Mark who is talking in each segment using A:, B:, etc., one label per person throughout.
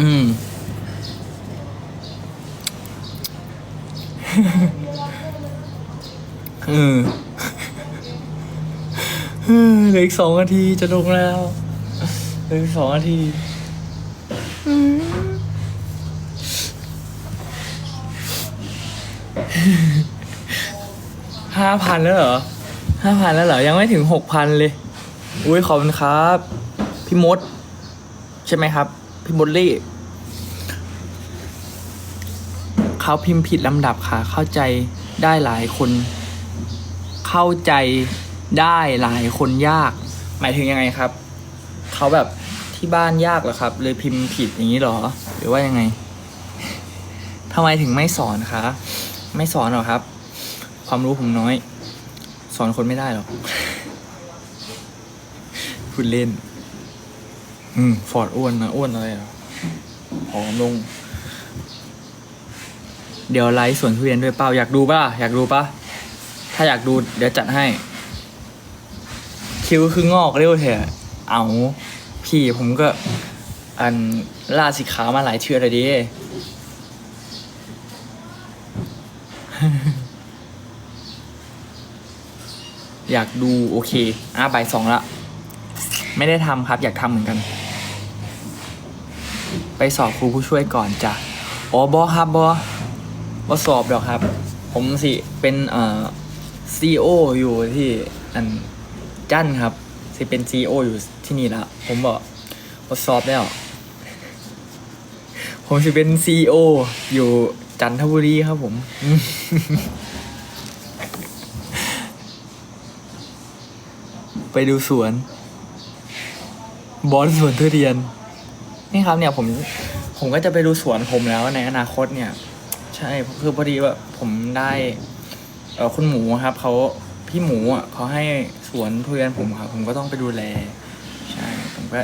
A: อืมเออเออเหลืออีกสองนาทีจะลงแล้วเหลืออีกสองนาทีห้าพันแล้วเหรอห้าพันแล้วเหรอ ยังไม่ถึงหกพันเลย อุ้ยขอบคุณครับ พี่มด ใช่ไหมครับ พี่มดลี่ เขาพิมพ์ผิดลำดับค่ะ เข้าใจได้หลายคน เข้าใจได้หลายคนยาก หมายถึงยังไงครับ เขาแบบที่บ้านยากเหรอครับ เลยพิมพ์ผิดอย่างนี้หรอ หรือว่ายังไงทำไมถึงไม่สอนคะ ไม่สอนหรอครับ ความรู้ผมน้อย สอนคนไม่ได้หรอกพูดเล่น อืม ฟอร์ดอ้วนนะอ้วนอะไรอะผอมลง เดี๋ยวไลฟ์สวนทุเรียนด้วยเปล่าอยากดูป่ะอยากดูป่ะ ถ้าอยากดูเดี๋ยวจัดให้ คิ้วคืองอกเร็วเถอะ เอาพี่ผมก็ อันล่าสิขามาหลายเชื่อเลยดิอยากดูโอเค อะบ่ายสองละ ไม่ได้ทำครับ อยากทำเหมือนกัน ไปสอบครูผู้ช่วยก่อนจ้ะอ๋อบอครับบอว่าสอบดอกครับ ผมสิเป็นเอ่อซีโออยู่ที่อันจันครับสิเป็นซีโออยู่ที่นี่ละผมบอกว่าสอบแล้วผมสิเป็นซีโออยู่จันทบุรีครับผมไปดูสวน บอสสวนทุเรียน นี่ครับเนี่ยผมผมก็จะไปดูสวนผมแล้วในอนาคตเนี่ย ใช่คือพอดีว่าผมได้เออคุณหมูครับเขาพี่หมูอะเขาให้สวนทุเรียนผมครับ ผมก็ต้องไปดูแล ใช่ผมก็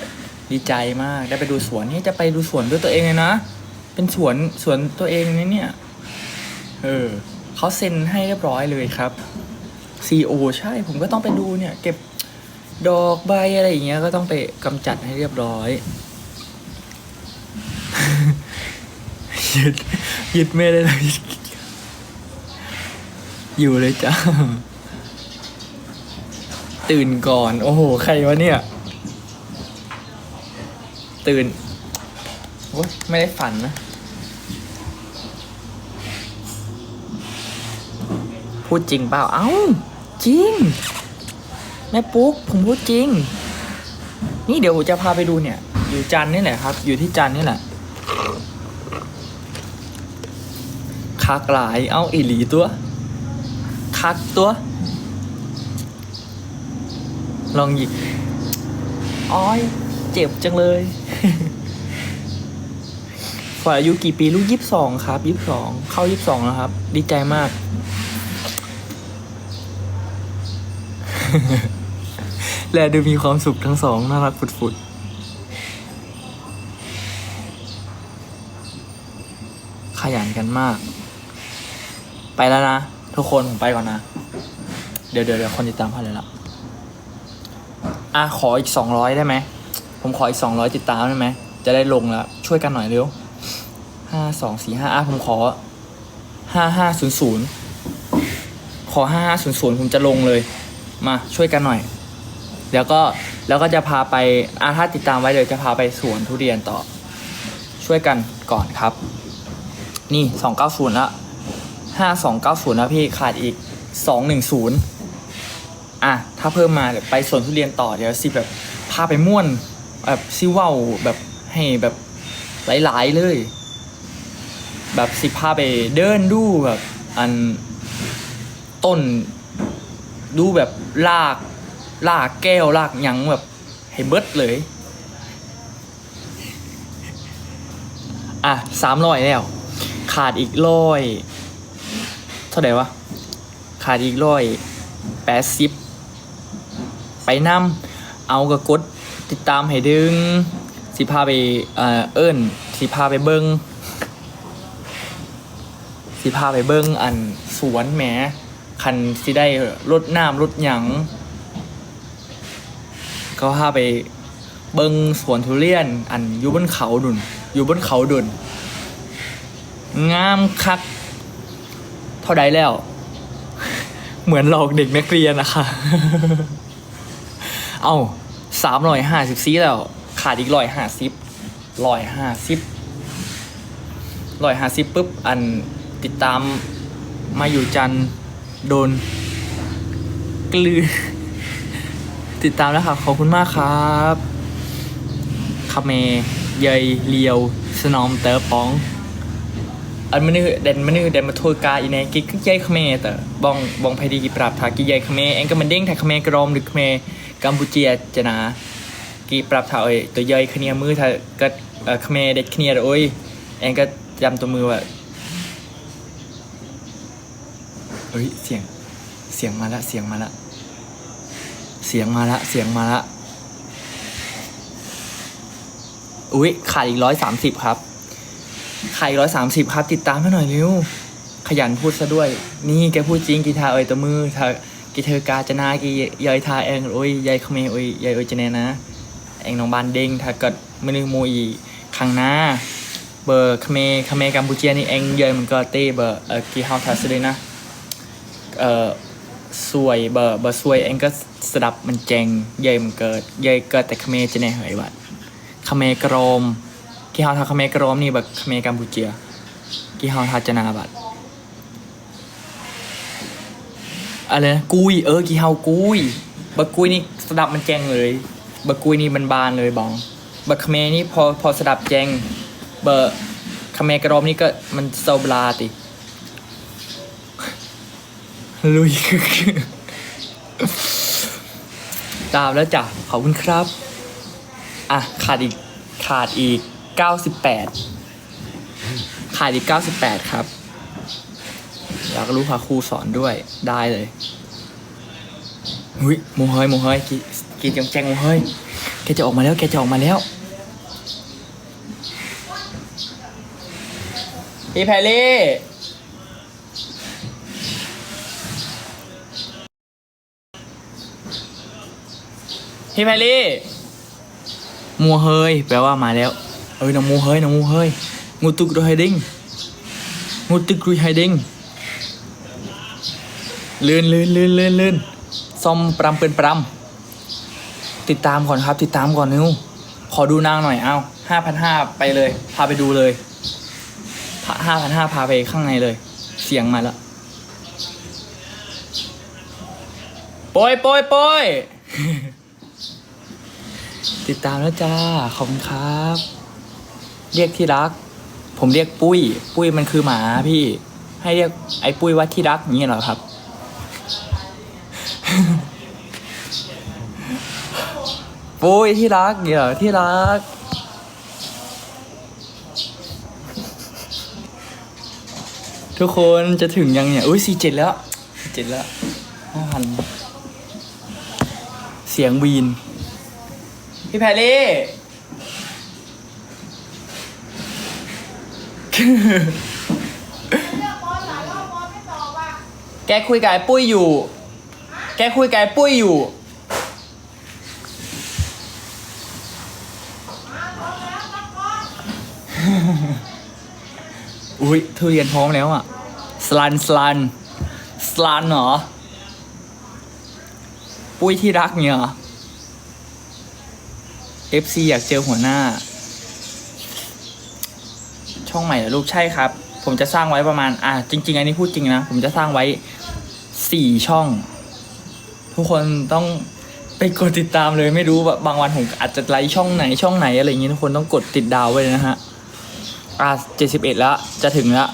A: ดีใจมากได้ไปดูสวนนี่จะไปดูสวนด้วยตัวเองเลยนะเป็นสวนสวนตัวเองนะเนี่ยเออเขาเซ็นให้เรียบร้อยเลยครับซีโอใช่ผมก็ต้องไปดูเนี่ย เก็บดอกใบอะไรอย่างเงี้ยก็ต้องไปกำจัดให้เรียบร้อย ยึดยึดไม่ได้เลยอยู่เลยจ้าตื่นก่อน โอ้โห ใครวะเนี่ย ตื่นโอ้ยไม่ได้ฝันนะ พูดจริงเปล่า เอ้า จริง แม่ปุ๊ก ผมพูดจริง นี่เดี๋ยวจะพาไปดูเนี่ย อยู่จันนี่แหละครับ อยู่ที่จันนี่แหละ คักหลาย เอาอีหลีตัว คักตัว ลองหยิบอ้อย เจ็บจังเลยฝ่ายอายุกี่ปีลูกยี่สิบสองครับยี่สิบสองเข้ายี่สิบสองแล้วครับ ดีใจมาก และดูมีความสุขทั้งสองน่ารักฝุดๆขยันกันมาก ไปแล้วนะ ทุกคนผมไปก่อนนะ เดี๋ยวเดี๋ยวเดี๋ยวคนติดตามเท่าไหร่ละอะขออีกสองร้อยได้ไหม ผมขออีกสองร้อยติดตามได้ไหม จะได้ลงแล้วช่วยกันหน่อยเร็วห้าสองสี่ห้าอะผมขอห้าห้าศูนย์ศูนย์ขอห้าห้าศูนย์ศูนย์ผมจะลงเลย มาช่วยกันหน่อย เดี๋ยวก็แล้วก็จะพาไปอะถ้าติดตามไว้เดี๋ยวจะพาไปสวนทุเรียนต่อ ช่วยกันก่อนครับ นี่สองเก้าศูนย์ละ ห้าสองเก้าศูนย์นะพี่ขาดอีกสองหนึ่งศูนย์อะ ถ้าเพิ่มมาเดี๋ยวไปสวนทุเรียนต่อเดี๋ยวสิแบบพาไปม่วนแบบซิว่าวแบบให้แบบหลายๆเลย แบบสิพาไปเดินดูแบบอันต้นดูแบบลากลากแก้วลากยังแบบให้เบิดเลย อะสามร้อยแล้ว ขาดอีกร้อย ท่าไหร่วะขาดอีกร้อยแปดสิบไปนำเอากระกดติดตามให้ดึง สิพาไปเอ่อเอิ้นสิพาไปเบิงสิพาไปเบิงอันสวนแหมคันสิได้รดน้ำรดหยังก็พาไปเบิงสวนทุเรียน อันอยู่บนเขาดุนอยู่บนเขาดุนงามคัก เท่าใดแล้ว เหมือนหลอกเด็กนักเรียนนะคะ เอาสามร้อยห้าสิบซีแล้ว ขาดอีกร้อยห้าสิบร้อยห้าสิบร้อยห้าสิบปุ๊บ อันติดตามมาอยู่จันโดน กลือ ติดตามแล้วค่ะขอบคุณมากครับคาเมเยยเลียว สนอมเตอปอง อันมันนี่เด่นมันนี่เด่นมาทัวกาอีเนกิกยัยเขมแต่บองบองไพดีกีปราบทากิยัยเขมเองก็มันเด้งทาเขมกรอมหรือเขมกัมพูเจียจะนะกีปราบทาเอ้ยตัวยัยขเนียมือทาก็เอ่อเขมเด็ดขเนียโอ้ยเองก็จำตัวมือว่าเฮ้ยเสียงเสียงมาละเสียงมาละเสียงมาละเสียงมาละอุ้ยขาดอีกร้อยสามสิบครับ ไขายร้อยสามสิบครับ ติดตามให้หน่อยเร็ว ขยันพูดซะด้วย นี่แกพูดจริงกีทาเอ่ยตัวมือทากีเธอกาจนากียายทาเองโอ้ยยายเขมโอ้ยยายโอ้ยเจเนนะเองน้องบานเด้งถ้าเกิดมือนึงมูอีข้งหน้าเบอร์เขมเขมกัมพูเชียนี่เองเยยมันก็เต้เบอร์เออกีเฮาทัสเลยนะเออสวยเบอร์เบอร์สวยเองก็สดับมันเจงเยยมันเกิดเยยเกิดแต่เขมเจเนเหยวัดเขมกรม กี่ฮาทาคาเมกรอมนี่แบบคาเมกัมพูเจียกี่ฮาทาจนาบัดอะไรนะกุยเออกี่ฮากุยบักกุยนี่สดับมันแจงเลยบักกุยนี่มันบานเลยบองบักคาเมนี่พอพอสดับแจงเบอร์คาเมกรอมนี่ก็มันโซบลาติลุยตามแล้วจ้ะขอบคุณครับ อะ ขาดอีก ขาดอีก 98 ขาดอีก98 ครับ อยากรู้ค่ะครูสอนด้วยได้เลยหุยโมเฮยโมเฮยกีกีจังแจงโมเฮยแกจะออกมาแล้วแกจะออกมาแล้วพี่แพรลี่พี่แพรลี่มัวเฮยแปลว่ามาแล้ว เอ้ยน้องมัวเฮ้ยน้องมัวเฮ้ยงูตุกรุยไฮดิงงูตุกรุยไฮดิงเลื่อนเลื่อนเลื่อนเลื่อนเลื่อนซอมปรำเป็นปรำติดตามก่อนครับติดตามก่อนนิวขอดูนางหน่อยเอาห้าพันห้าไปเลย พาไปดูเลยห้าพันห้าพาไปข้างในเลย เสียงมาแล้วโปยโปยโปยติดตามแล้วจ้า ขอบคุณครับ เรียกที่รัก ผมเรียกปุ้ย ปุ้ยมันคือหมาพี่ ให้เรียกไอ้ปุ้ยว่าที่รักอย่างนี้เหรอครับ ปุ้ยที่รักอย่างนี้เหรอที่รัก ทุกคนจะถึงยังเนี่ยอุ้ยสี่เจ็ดแล้วสี่เจ็ดแล้วห้าพันเสียงวีน พี่แพรรี่ แกคุยกับไอ้ปุ้ยอยู่ แกคุยกับไอ้ปุ้ยอยู่ อุ้ยทุเรียนพร้อมแล้วอะ สลันสลันสลันเหรอ ปุ้ยที่รักเนี่ยเหรอ FC อยากเจอหัวหน้า ช่องใหม่เหรอลูกใช่ครับ ผมจะสร้างไว้ประมาณ อะจริง ๆ อันนี้พูดจริงนะ ผมจะสร้างไว้สี่ช่อง ทุกคนต้องไปกดติดตามเลยไม่รู้แบบบางวันผมอาจจะไลค์ช่องไหนช่องไหนอะไรอย่างงี้ทุกคนต้องกดติดดาวไว้เลยนะฮะอะเจ็ดสิบเอ็ดแล้วจะถึงแล้ว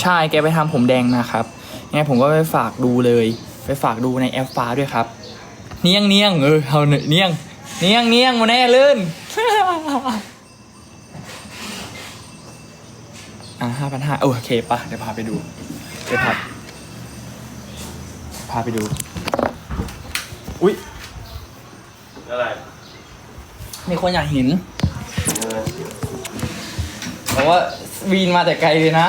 A: ใช่แกไปทำผมแดงนะครับยังไงผมก็ไปฝากดูเลย ไปฝากดูในแอปฟ้าด้วยครับ เนียงเนียงเออเอาเนยเนียงเนียงเนียงมาแน่ลื่น อะห้าพันห้าโอเคปะเดี๋ยวพาไปดู เดี๋ยวพาพาไปดู อุ้ย
B: อะไร
A: มีคนอยากเห็น
B: เออ
A: เพราะว่าวีนมาแต่ไกลเลยนะ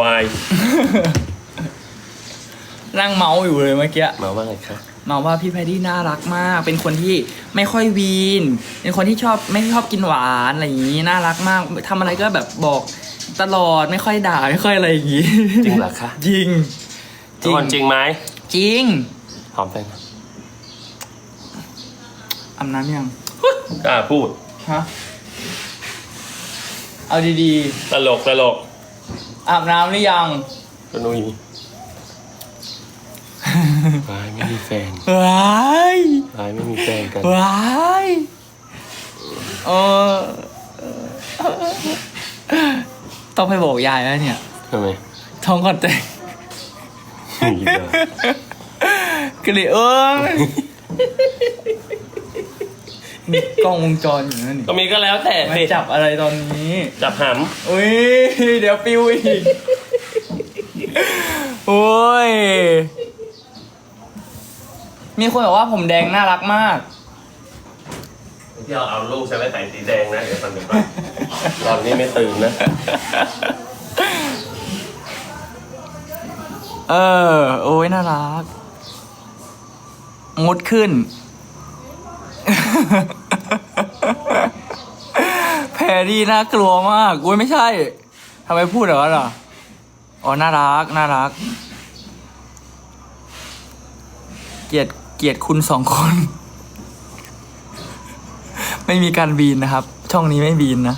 B: วาย
A: นั่งเมาส์อยู่เลยเมื่อกี้
B: มาว่าไงคะ
A: มาว่าพี่แพดดี้น่ารักมาก เป็นคนที่ไม่ค่อยวีน เป็นคนที่ชอบไม่ชอบกินหวานอะไรอย่างนี้น่ารักมากทำอะไรก็แบบบอกตลอดไม่ค่อยด่าไม่ค่อยอะไรอย่างนี้
B: จริงเหรอคะ
A: จริง
B: ทุกคนจริงไหม
A: จริง
B: หอมแฟน
A: อาบน้ำยัง
B: กล้าพูด
A: ฮะเอาดี
B: ตลกตลก
A: ๆอาบน้ำหรือยัง
B: ก็นุย วายไม่มีแฟน
A: ว้ายวา
B: ยไม่มีแฟนกัน
A: ว้ายเออต้องไปบอกยายแล้วเนี่ย
B: ทำไม
A: ท้องก่อนแต่ง
B: มีเหรอก
A: ระดิเอ้ยมีกล้องวงจรอยู่นั่นนี่
B: ก็มีก็แล้วแต่
A: มา
B: สิ
A: จับอะไรตอนนี้
B: จับห
A: อุ้ยเดี๋ยวปิวอีกโอ้ย มีคนบอกว่าผมแดงน่ารักมากำ
B: ที่เราเอาลูกฉันไปใส่สีแดงนะเดี๋ยวฟันเดี๋ยวก่อนตอนนี้ไม่ตื่นนะ
A: เออ โอ้ยน่ารักงดขึ้น แพรรี่น่ากลัวมาก อุ้ยไม่ใช่ทำไมพูดแบบนั้นล่ะ อ๋อ น่ารัก น่ารัก เกลียด เกลียดคุณสองคน ไม่มีการบีนนะครับ ช่องนี้ไม่บีนนะ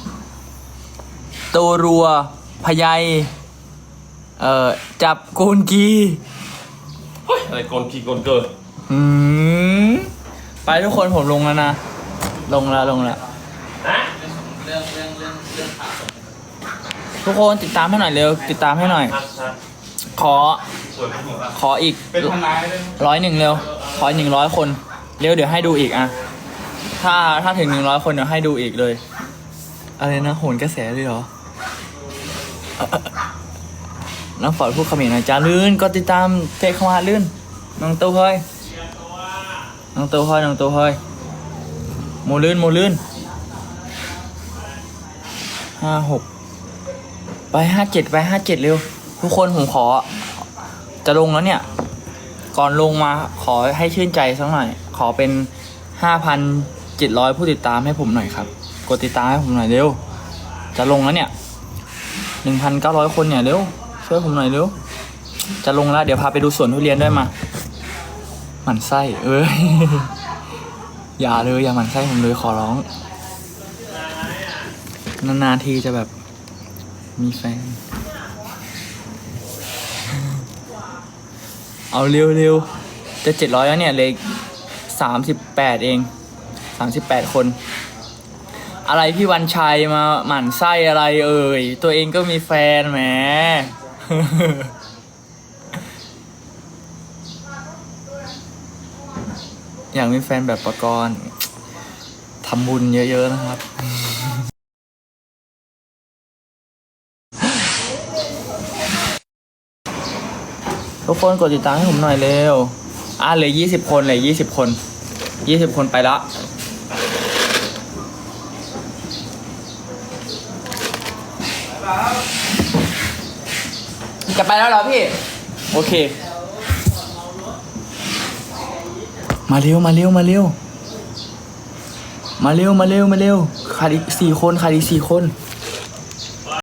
A: โตรัวพยายเอ่อ จับกูนกี
B: อะไรโกนขี้โกนเกิด
A: อืมไปทุกคนผมลงแล้วนะ ลงแล้วลงแล้ว
B: ฮะ
A: ทุกคนติดตามให้หน่อยเร็ว ติดตามให้หน่อย
B: ครับครับ
A: ขอ
B: สวยมาก
A: ขออีก
C: เป็นทนายเลย
A: ร้อยหนึ่งเร็ว ขอหนึ่งร้อยคน เร็วเดี๋ยวให้ดูอีกอะถ้าถ้าถึงหนึ่งร้อยคนเดี๋ยวให้ดูอีกเลย อะไรนะโหนกระแสเลยเหรอ น้องฝอดพูดคำเขมรหน่อยจ้าลื่นก็ติดตามเพจเข้ามาลื่น น้องเต้เฮ้ยน้องเต้เฮ้ยน้องเต้เฮ้ยโมลื่นโมลื่นห้าหกไปห้าเจ็ดไปห้าเจ็ดเร็ว ทุกคนผมขอ จะลงแล้วเนี่ย ก่อนลงมาขอให้ชื่นใจสักหน่อย ขอเป็นห้าพันเจ็ดร้อยผู้ติดตามให้ผมหน่อยครับ กดติดตามให้ผมหน่อยเร็ว จะลงแล้วเนี่ยหนึ่งพันเก้าร้อยคนเนี่ยเร็ว ช่วยผมหน่อยเร็ว จะลงแล้วเดี๋ยวพาไปดูสวนทุเรียนด้วยมา หมั่นไส้ เอ้ย อย่าเลยอย่าหมั่นไส้ผมเลยขอร้อง นานๆทีจะแบบมีแฟน เอาเร็วเร็วจะเจ็ดร้อยแล้วเนี่ยเลยสามสิบแปดเองสามสิบแปดคน อะไรพี่วันชัยมาหมั่นไส้อะไรเอ่ย ตัวเองก็มีแฟนแหมอยากมีแฟนแบบประกรณ์ทำบุญเยอะ ๆ นะครับ ทุกคนกดติดตามให้ผมหน่อยเร็ว อะเหลือยี่สิบคนเหลือยี่สิบคนยี่สิบคนไปละจะไปแล้วเหรอพี่ โอเค มาเร็วมาเร็วมาเร็วมาเร็วมาเร็วมาเร็วขาดอีกสี่คนขาดอีกสี่คน